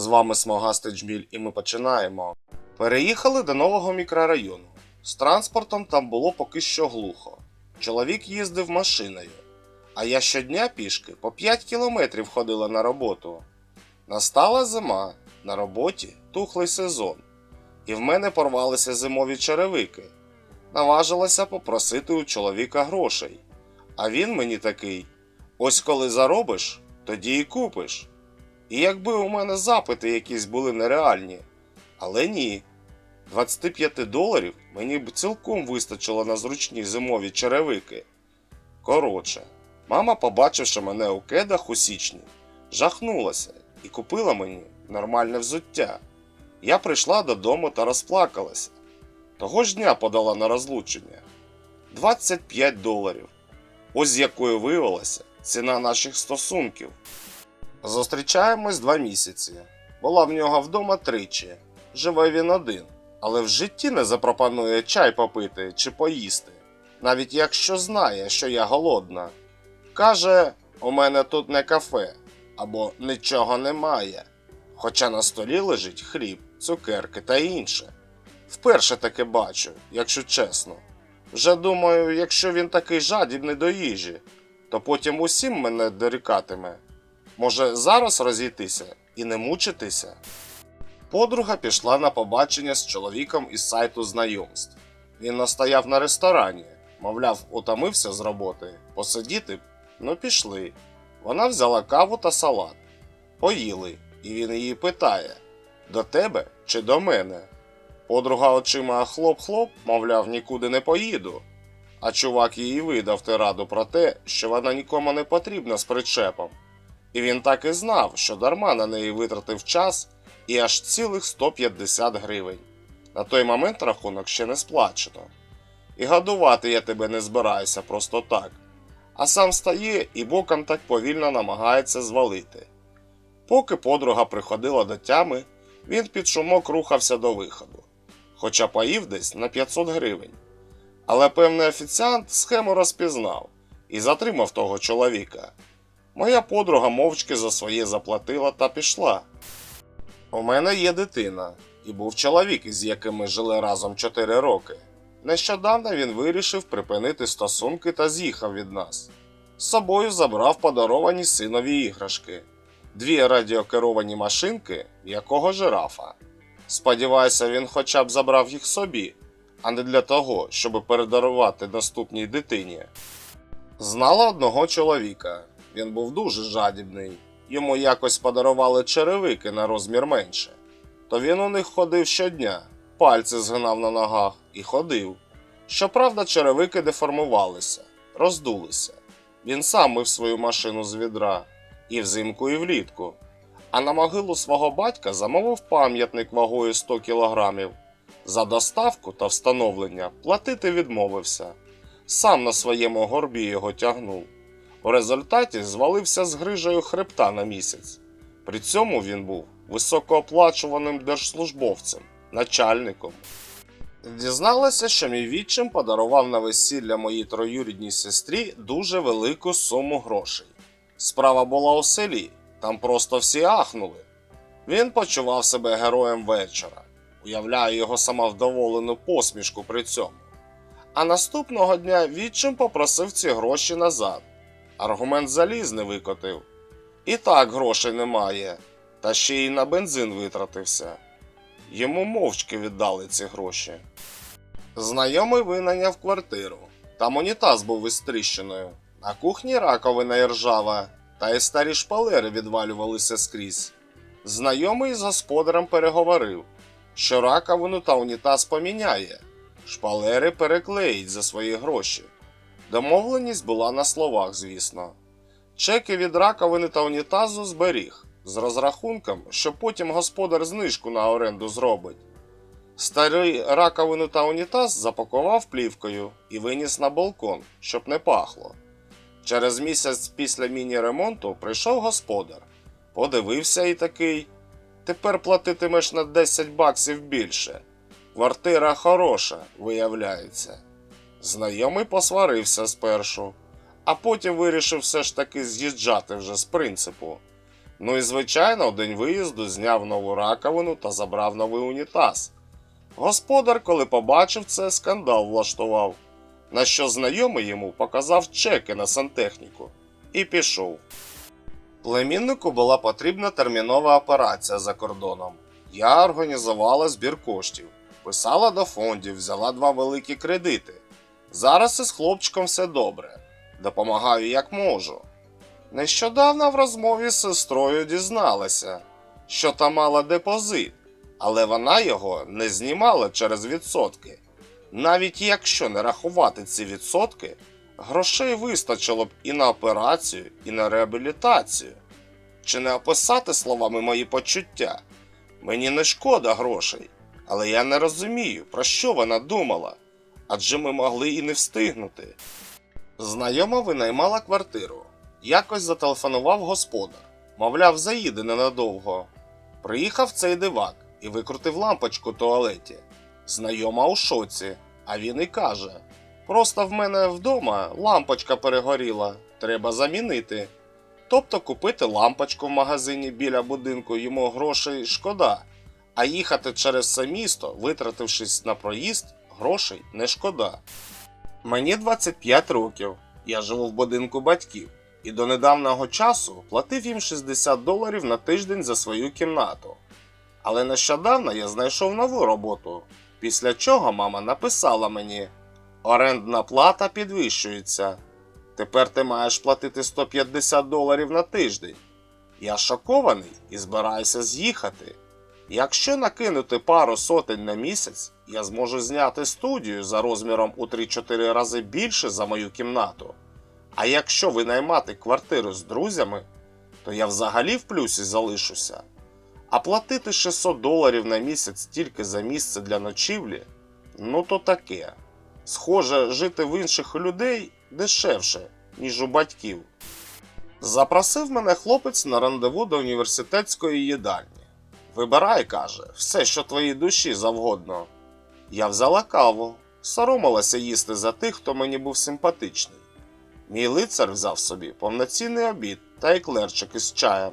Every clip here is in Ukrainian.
З вами Смогастий Джміль і ми починаємо. Переїхали до нового мікрорайону. З транспортом там було поки що глухо. Чоловік їздив машиною, а я щодня пішки по 5 кілометрів ходила на роботу. Настала зима, на роботі тухлий сезон, і в мене порвалися зимові черевики. Наважилася попросити у чоловіка грошей. А він мені такий: ось коли заробиш, тоді і купиш. І якби у мене запити якісь були нереальні. Але ні. 25 доларів мені б цілком вистачило на зручні зимові черевики. Коротше, мама, побачивши мене у кедах у січні, жахнулася і купила мені нормальне взуття. Я прийшла додому та розплакалася. Того ж дня подала на розлучення 25 доларів. Ось якою виявилася ціна наших стосунків. Зустрічаємось два місяці. Була в нього вдома тричі. Живе він один, але в житті не запропонує чай попити чи поїсти, навіть якщо знає, що я голодна. Каже, у мене тут не кафе або нічого немає. Хоча на столі лежить хліб, цукерки та інше. Вперше таке бачу, якщо чесно. Вже думаю, якщо він такий жадібний до їжі, то потім усім мене дорікатиме. Може, зараз розійтися і не мучитися? Подруга пішла на побачення з чоловіком із сайту знайомств. Він настояв на ресторані, мовляв, утомився з роботи, посидіти, ну пішли. Вона взяла каву та салат. Поїли, і він її питає: до тебе чи до мене? Подруга очима хлоп-хлоп, мовляв, нікуди не поїду. А чувак їй видав тираду про те, що вона нікому не потрібна з причепом. І він так і знав, що дарма на неї витратив час і аж цілих 150 гривень. На той момент рахунок ще не сплачено. І годувати я тебе не збираюся просто так. А сам стає і боком так повільно намагається звалити. Поки подруга приходила до тями, він під шумок рухався до виходу, хоча поїв десь на 500 гривень. Але певний офіціант схему розпізнав і затримав того чоловіка. Моя подруга мовчки за своє заплатила та пішла. У мене є дитина, і був чоловік, із яким ми жили разом 4 роки. Нещодавно він вирішив припинити стосунки та з'їхав від нас. З собою забрав подаровані синові іграшки, дві радіокеровані машинки, якого жирафа. Сподіваюся, він хоча б забрав їх собі, а не для того, щоб передарувати наступній дитині. Знала одного чоловіка. Він був дуже жадібний. Йому якось подарували черевики на розмір менше. То він у них ходив щодня, пальці згинав на ногах і ходив. Щоправда, черевики деформувалися, роздулися. Він сам мив свою машину з відра і взимку, і влітку. А на могилу свого батька замовив пам'ятник вагою 100 кілограмів. За доставку та встановлення платити відмовився. Сам на своєму горбі його тягнув. У результаті звалився з грижею хребта на місяць. При цьому він був високооплачуваним держслужбовцем, начальником. Дізналася, що мій відчим подарував на весілля моїй троюрідній сестрі дуже велику суму грошей. Справа була у селі, там просто всі ахнули. Він почував себе героєм вечора, уявляю його самовдоволену посмішку при цьому. А наступного дня відчим попросив ці гроші назад. Аргумент залізний викотив. І так грошей немає, та ще й на бензин витратився. Йому мовчки віддали ці гроші. Знайомий винайняв квартиру. Там унітаз був із тріщиною. На кухні раковина і ржава, та й старі шпалери відвалювалися скрізь. Знайомий з господарем переговорив, що раковину та унітаз поміняє, шпалери переклеїть за свої гроші. Домовленість була на словах, звісно. Чеки від раковини та унітазу зберіг з розрахунком, що потім господар знижку на оренду зробить. Старий раковину та унітаз запакував плівкою і виніс на балкон, щоб не пахло. Через місяць після міні-ремонту прийшов господар, подивився і такий: Тепер платитимеш на 10 баксів більше. Квартира хороша, виявляється. Знайомий посварився спершу, а потім вирішив все ж таки з'їжджати вже з принципу. Ну і звичайно, в день виїзду зняв нову раковину та забрав новий унітаз. Господар, коли побачив це, скандал влаштував, на що знайомий йому показав чеки на сантехніку і пішов. Племіннику була потрібна термінова операція за кордоном. Я організувала збір коштів, писала до фондів, взяла два великі кредити. Зараз із хлопчиком все добре. Допомагаю як можу. Нещодавно в розмові з сестрою дізналася, що та мала депозит, але вона його не знімала через відсотки. Навіть якщо не рахувати ці відсотки, грошей вистачило б і на операцію, і на реабілітацію. Чи не описати словами мої почуття? Мені не шкода грошей, але я не розумію, про що вона думала, адже ми могли і не встигнути. Знайома винаймала квартиру. Якось зателефонував господар. Мовляв, заїде ненадовго. Приїхав цей дивак і викрутив лампочку в туалеті. Знайома у шоці, а він і каже: Просто в мене вдома лампочка перегоріла, треба замінити. Тобто купити лампочку в магазині біля будинку йому грошей шкода, а їхати через все місто, витратившись на проїзд, грошей не шкода. Мені 25 років, я живу в будинку батьків і до недавнього часу платив їм 60 доларів на тиждень за свою кімнату. Але нещодавно я знайшов нову роботу, після чого мама написала мені: орендна плата підвищується. Тепер ти маєш платити 150 доларів на тиждень. Я шокований і збираюся з'їхати. Якщо накинути пару сотень на місяць, я зможу зняти студію за розміром у 3-4 рази більше за мою кімнату. А якщо винаймати квартиру з друзями, то я взагалі в плюсі залишуся. А платити 600 доларів на місяць тільки за місце для ночівлі ну то таке. Схоже, жити в інших людей дешевше, ніж у батьків. Запросив мене хлопець на рандеву до університетської їдальні. Вибирай, каже, все, що твоїй душі завгодно. Я взяла каву, соромилася їсти за тих, хто мені був симпатичний. Мій лицар взяв собі повноцінний обід та еклерчик із чаєм.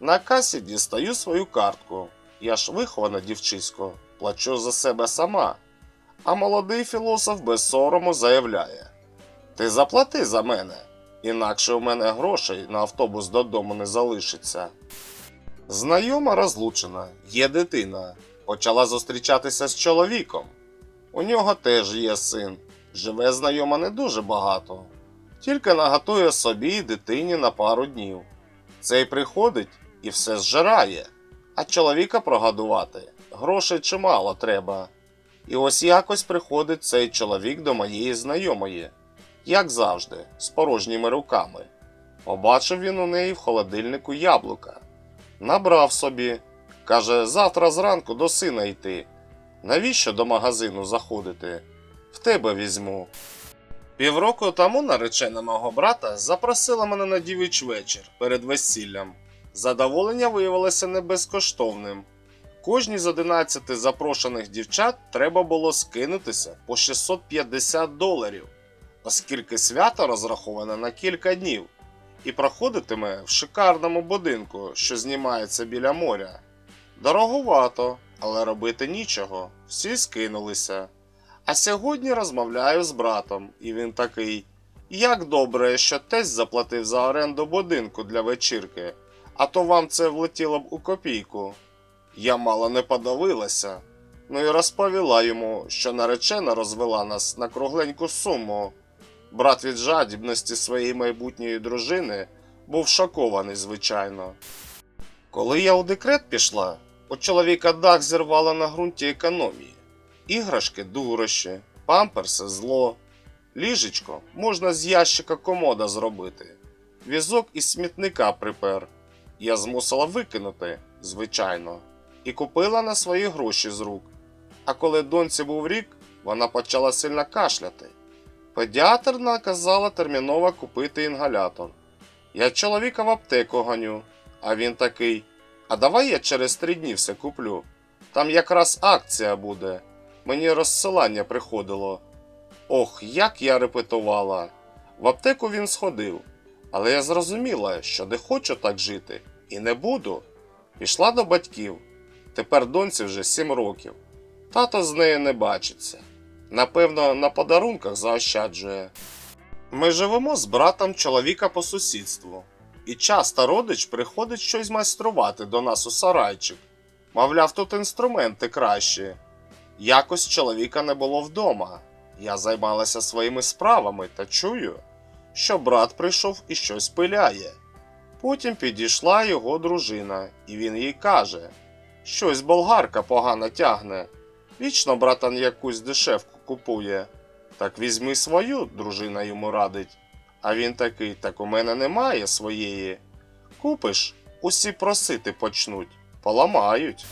На касі дістаю свою картку. Я ж вихована дівчисько, плачу за себе сама. А молодий філософ без сорому заявляє: Ти заплати за мене, інакше у мене грошей на автобус додому не залишиться. Знайома розлучена, є дитина. Почала зустрічатися з чоловіком. У нього теж є син. Живе знайома не дуже багато, тільки наготує собі і дитині на пару днів. Цей приходить і все зжирає, а чоловіка прогодувати грошей чимало треба. І ось якось приходить цей чоловік до моєї знайомої, як завжди, з порожніми руками. Побачив він у неї в холодильнику яблука. Набрав собі, каже, завтра зранку до сина йти. Навіщо до магазину заходити? В тебе візьму. Півроку тому наречена мого брата запросила мене на дівич вечір перед весіллям. Задоволення виявилося не безкоштовним. Кожній з 11 запрошених дівчат треба було скинутися по 650 доларів, оскільки свято розраховане на кілька днів і проходитиме в шикарному будинку, що знімається біля моря. Дороговато, але робити нічого, всі скинулися. А сьогодні розмовляю з братом, і він такий: як добре, що тесть заплатив за оренду будинку для вечірки, а то вам це влетіло б у копійку. Я мало не подавилася, ну і розповіла йому, що наречена розвела нас на кругленьку суму. Брат від жадібності своєї майбутньої дружини був шокований, звичайно. Коли я у декрет пішла, у чоловіка дах зірвало на ґрунті економії. Іграшки дурощі, памперси зло, ліжечко можна з ящика комода зробити, візок із смітника припер. Я змусила викинути, звичайно, і купила на свої гроші з рук. А коли доньці був рік, вона почала сильно кашляти. Педіатр наказала терміново купити інгалятор. Я чоловіка в аптеку ганю, а він такий: А давай я через три дні все куплю. Там якраз акція буде. Мені розсилання приходило. Ох, як я репетувала. В аптеку він сходив, але я зрозуміла, що не хочу так жити, І не буду. Пішла до батьків. Тепер доньці вже 7 років. Тато з нею не бачиться. Напевно, на подарунках заощаджує. Ми живемо з братом чоловіка по сусідству. І часто родич приходить щось майструвати до нас у сарайчик. Мовляв, тут інструменти кращі. Якось чоловіка не було вдома. Я займалася своїми справами та чую, що брат прийшов і щось пиляє. Потім підійшла його дружина, і він їй каже: щось болгарка погано тягне. Вічно братан якусь дешевку купує. Так візьми свою, дружина йому радить. А він такий: так у мене немає своєї. Купиш, усі просити почнуть, поламають.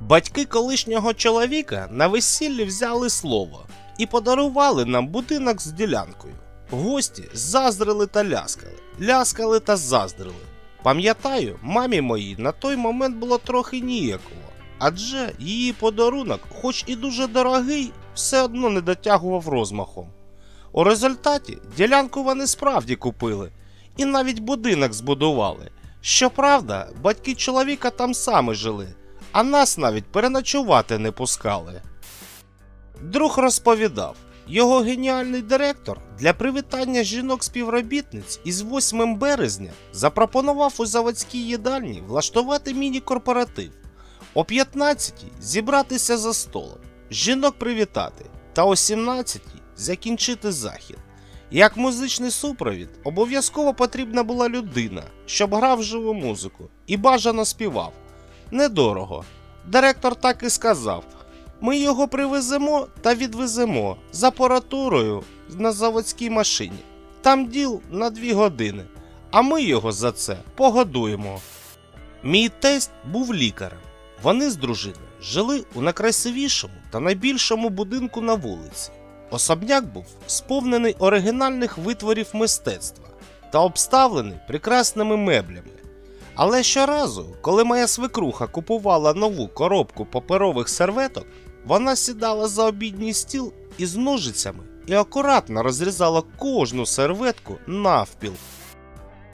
Батьки колишнього чоловіка на весіллі взяли слово і подарували нам будинок з ділянкою. Гості заздрили та ляскали, ляскали та заздрили. Пам'ятаю, мамі моїй на той момент було трохи ніяково, адже її подарунок, хоч і дуже дорогий, все одно не дотягував розмахом. У результаті ділянку вони справді купили і навіть будинок збудували. Щоправда, батьки чоловіка там саме жили, а нас навіть переночувати не пускали. Друг розповідав, його геніальний директор для привітання жінок-співробітниць із 8 березня запропонував у заводській їдальні влаштувати міні-корпоратив. О 15-й зібратися за столом, жінок привітати, та о 17-й закінчити захід. Як музичний супровід, обов'язково потрібна була людина, щоб грав живу музику і бажано співав. Недорого. Директор так і сказав: ми його привеземо та відвеземо з апаратурою на заводській машині. Там діл на дві години, а ми його за це погодуємо. Мій тесть був лікарем. Вони з дружиною жили у найкрасивішому та найбільшому будинку на вулиці. Особняк був сповнений оригінальних витворів мистецтва та обставлений прекрасними меблями. Але щоразу, коли моя свекруха купувала нову коробку паперових серветок, вона сідала за обідній стіл із ножицями і акуратно розрізала кожну серветку навпіл.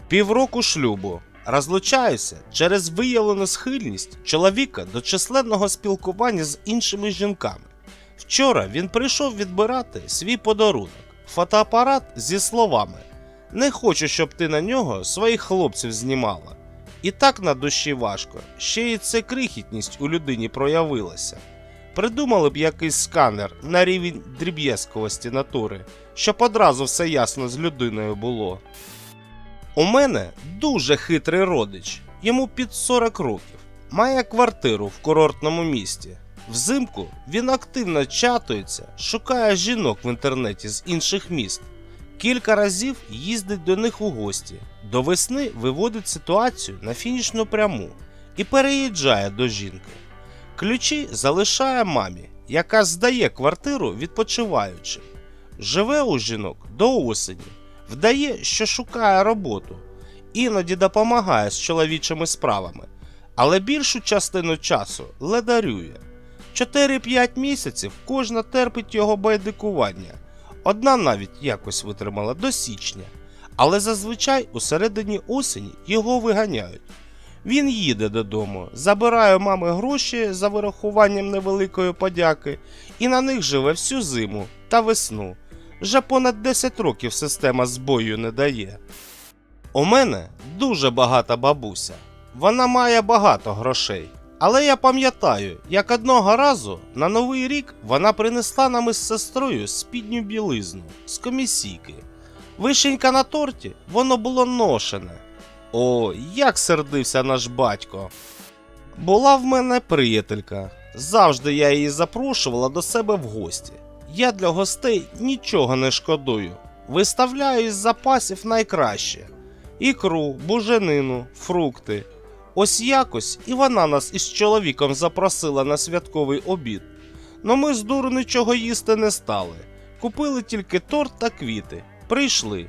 Півроку шлюбу. Розлучаюся через виявлену схильність чоловіка до численного спілкування з іншими жінками. Вчора він прийшов відбирати свій подарунок фотоапарат зі словами: Не хочу, щоб ти на нього своїх хлопців знімала. І так на душі важко, ще й це крихітність у людині проявилася. Придумали б якийсь сканер на рівень дріб'язковості натури, щоб одразу все ясно з людиною було. У мене дуже хитрий родич, йому під 40 років, має квартиру в курортному місті. Взимку він активно чатується, шукає жінок в інтернеті з інших міст. Кілька разів їздить до них у гості. До весни виводить ситуацію на фінішну пряму і переїжджає до жінки. Ключі залишає мамі, яка здає квартиру відпочиваючим. Живе у жінок до осені, вдає, що шукає роботу, іноді допомагає з чоловічими справами, але більшу частину часу ледарює. 4-5 місяців кожна терпить його байдикування. Одна навіть якось витримала до січня, але зазвичай у середині осені його виганяють. Він їде додому, забирає у мами гроші за вирахуванням невеликої подяки і на них живе всю зиму та весну. Вже понад 10 років система збою не дає. У мене дуже багата бабуся. Вона має багато грошей. Але я пам'ятаю, як одного разу на новий рік вона принесла нам із сестрою спідню білизну з комісійки. Вишенька на торті, воно було ношене. О, як сердився наш батько. Була в мене приятелька. Завжди я її запрошувала до себе в гості. Я для гостей нічого не шкодую. Виставляю із запасів найкраще: ікру, буженину, фрукти. Ось якось і вона нас із чоловіком запросила на святковий обід. Но ми з дуру нічого їсти не стали. Купили тільки торт та квіти. Прийшли.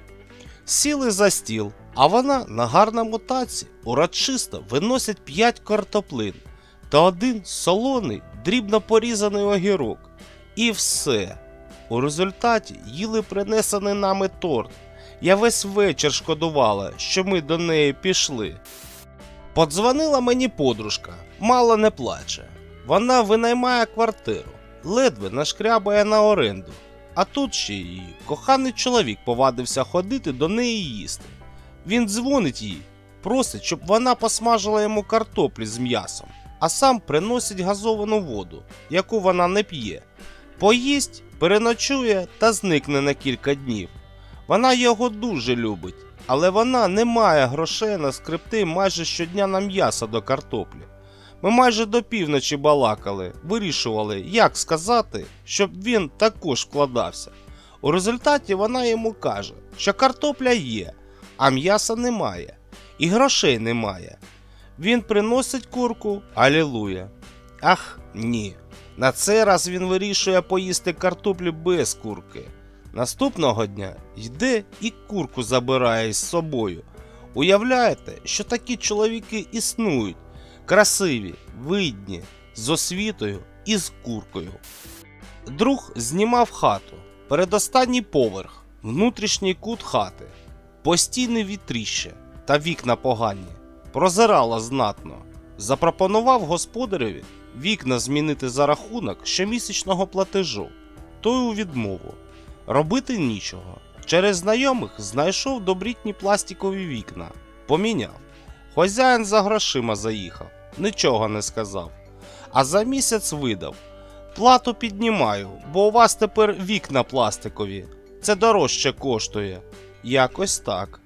Сіли за стіл, а вона на гарному таці урочисто виносить п'ять картоплин та один солоний, дрібно порізаний огірок. І все. У результаті їли принесений нами торт. Я весь вечір шкодувала, що ми до неї пішли. Подзвонила мені подружка, мало не плаче. Вона винаймає квартиру, ледве нашкрябає на оренду. А тут ще її коханий чоловік повадився ходити до неї їсти. Він дзвонить їй, просить, щоб вона посмажила йому картоплі з м'ясом, а сам приносить газовану воду, яку вона не п'є. Поїсть, переночує та зникне на кілька днів. Вона його дуже любить, але вона не має грошей на скрипти майже щодня на м'ясо до картоплі. Ми майже до півночі балакали, вирішували, як сказати, щоб він також вкладався. У результаті вона йому каже, що картопля є, а м'яса немає, і грошей немає. Він приносить курку, алілуя. Ах, ні. На цей раз він вирішує поїсти картоплю без курки. Наступного дня йде і курку забирає із собою. Уявляєте, що такі чоловіки існують, красиві, видні, з освітою і з куркою. Друг знімав хату, передостанній поверх, внутрішній кут хати, постійне вітріще та вікна погані, прозирало знатно. Запропонував господареві вікна змінити за рахунок щомісячного платежу, той у відмову. Робити нічого. Через знайомих знайшов добрітні пластикові вікна, поміняв. Хозяїн за грошима заїхав, нічого не сказав. А за місяць видав. Плату піднімаю, бо у вас тепер вікна пластикові. Це дорожче коштує. Якось так.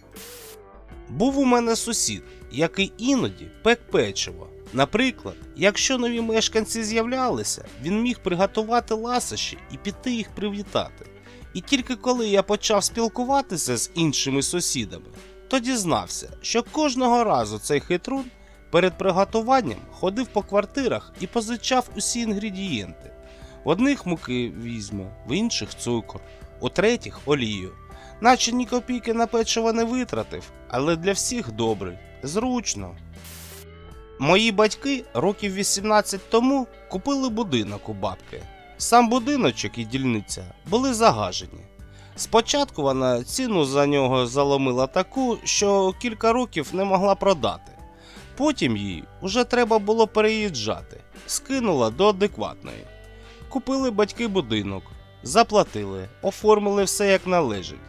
Був у мене сусід, який іноді пек печиво. Наприклад, якщо нові мешканці з'являлися, він міг приготувати ласощі і піти їх привітати. І тільки коли я почав спілкуватися з іншими сусідами, то дізнався, що кожного разу цей хитрун перед приготуванням ходив по квартирах і позичав усі інгредієнти. В одних муки візьме, в інших цукор, у третіх олію. Наче ні копійки на печиво не витратив, але для всіх добрий, зручно. Мої батьки років 18 тому купили будинок у бабки. Сам будиночок і дільниця були загажені. Спочатку вона ціну за нього заломила таку, що кілька років не могла продати. Потім їй уже треба було переїжджати, скинула до адекватної. Купили батьки будинок, заплатили, оформили все як належить.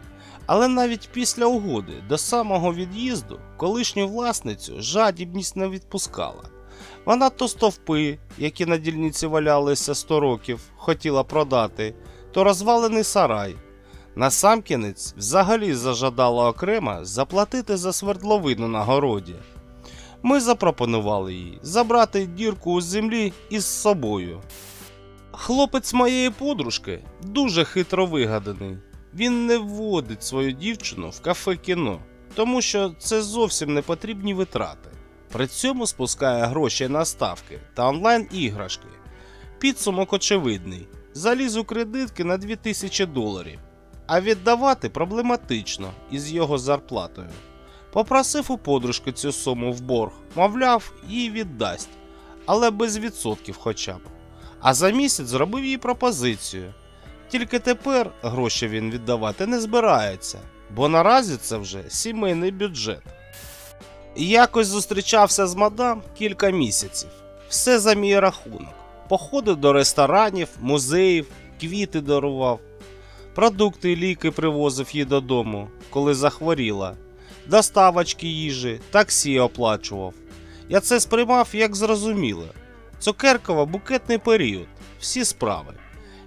Але навіть після угоди до самого від'їзду колишню власницю жадібність не відпускала. Вона то стовпи, які на дільниці валялися 100 років, хотіла продати, то розвалений сарай. Насамкінець взагалі зажадала окремо заплатити за свердловину на городі. Ми запропонували їй забрати дірку у землі із собою. Хлопець моєї подружки дуже хитро вигаданий. Він не вводить свою дівчину в кафе кіно, тому що це зовсім не потрібні витрати. При цьому спускає гроші на ставки та онлайн-іграшки. Підсумок очевидний: заліз у кредитки на 2000 доларів, а віддавати проблематично із його зарплатою. Попросив у подружки цю суму в борг, мовляв, їй віддасть, але без відсотків хоча б. А за місяць зробив їй пропозицію. Тільки тепер гроші він віддавати не збирається, бо наразі це вже сімейний бюджет. Якось зустрічався з мадам кілька місяців. Все за мій рахунок. Походи до ресторанів, музеїв, квіти дарував, продукти ліки привозив їй додому, коли захворіла, доставочки їжі, таксі оплачував. Я це сприймав як зрозуміле. Цукерково букетний період, всі справи.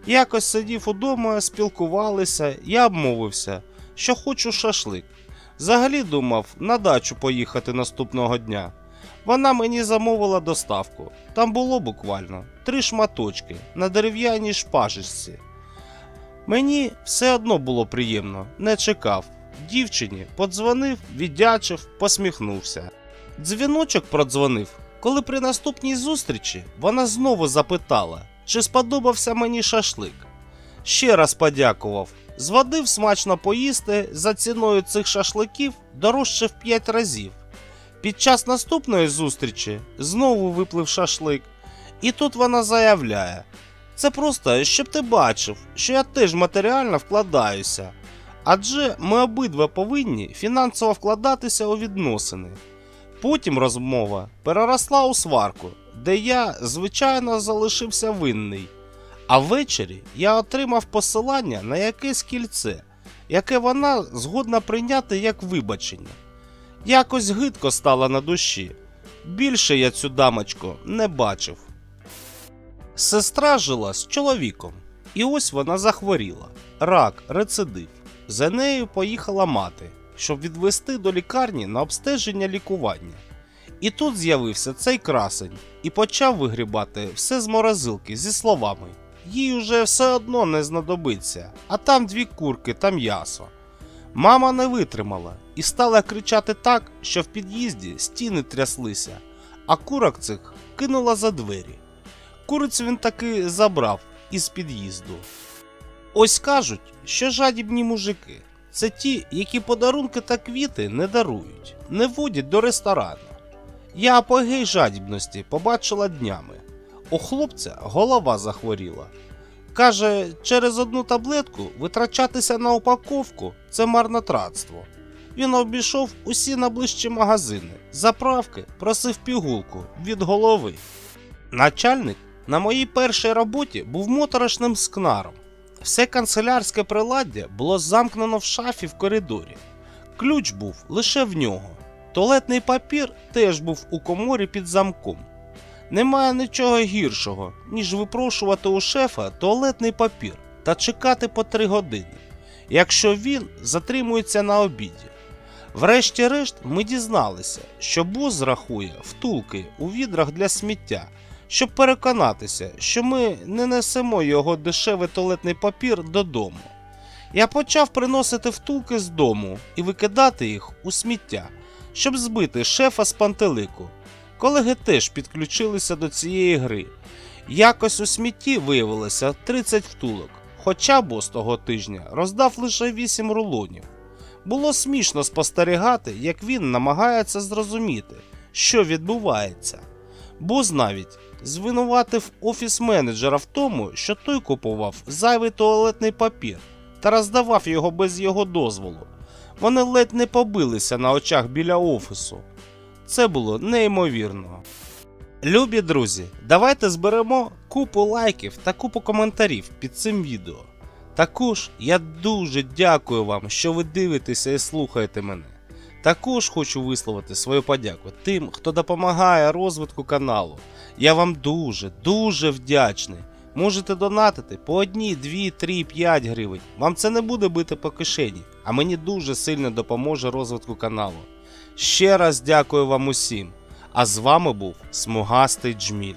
Якось сидів удома, спілкувалися, я обмовився, що хочу шашлик. Взагалі думав на дачу поїхати наступного дня. Вона мені замовила доставку. Там було буквально три шматочки на дерев'яній шпажечці. Мені все одно було приємно, не чекав. Дівчині подзвонив, віддячив, посміхнувся. Дзвіночок продзвонив, коли при наступній зустрічі вона знову запитала, чи сподобався мені шашлик. Ще раз подякував. Зводив смачно поїсти за ціною цих шашликів дорожче в 5 разів. Під час наступної зустрічі знову виплив шашлик, і тут вона заявляє: це просто щоб ти бачив, що я теж матеріально вкладаюся. Адже ми обидва повинні фінансово вкладатися у відносини. Потім розмова переросла у сварку, де я, звичайно, залишився винний. А ввечері я отримав посилання на якесь кільце, яке вона згодна прийняти як вибачення. Якось гидко стало на душі. Більше я цю дамочку не бачив. Сестра жила з чоловіком, і ось вона захворіла. Рак, рецидив. За нею поїхала мати, щоб відвести до лікарні на обстеження лікування. І тут з'явився цей красень і почав вигрібати все з морозилки зі словами: їй уже все одно не знадобиться, а там дві курки та м'ясо. Мама не витримала і стала кричати так, що в під'їзді стіни тряслися, а курок цих кинула за двері. Курицю він таки забрав із під'їзду. Ось кажуть, що жадібні мужики це ті, які подарунки та квіти не дарують, не водять до ресторану. Я апогей жадібності побачила днями. У хлопця голова захворіла. Каже, через одну таблетку витрачатися на упаковку це марнотратство. Він обійшов усі найближчі магазини, заправки, просив пігулку від голови. Начальник на моїй першій роботі був моторошним скнаром. Все канцелярське приладдя було замкнено в шафі в коридорі. Ключ був лише в нього. Туалетний папір теж був у коморі під замком. Немає нічого гіршого, ніж випрошувати у шефа туалетний папір та чекати по три години, якщо він затримується на обіді. Врешті-решт ми дізналися, що бос рахує втулки у відрах для сміття, щоб переконатися, що ми не несемо його дешевий туалетний папір додому. Я почав приносити втулки з дому і викидати їх у сміття, щоб збити шефа з пантелику. Колеги теж підключилися до цієї гри. Якось у смітті виявилося 30 втулок, хоча бос того тижня роздав лише 8 рулонів. Було смішно спостерігати, як він намагається зрозуміти, що відбувається. Бос навіть звинуватив офіс-менеджера в тому, що той купував зайвий туалетний папір та роздавав його без його дозволу. Вони ледь не побилися на очах біля офісу. Це було неймовірно. Любі друзі, давайте зберемо купу лайків та купу коментарів під цим відео. Також я дуже дякую вам, що ви дивитеся і слухаєте мене. Також хочу висловити свою подяку тим, хто допомагає розвитку каналу. Я вам дуже, дуже вдячний. Можете донатити по 1, 2, 3, 5 гривень. Вам це не буде бити по кишені, а мені дуже сильно допоможе розвитку каналу. Ще раз дякую вам усім. А з вами був Смугастий Джміль.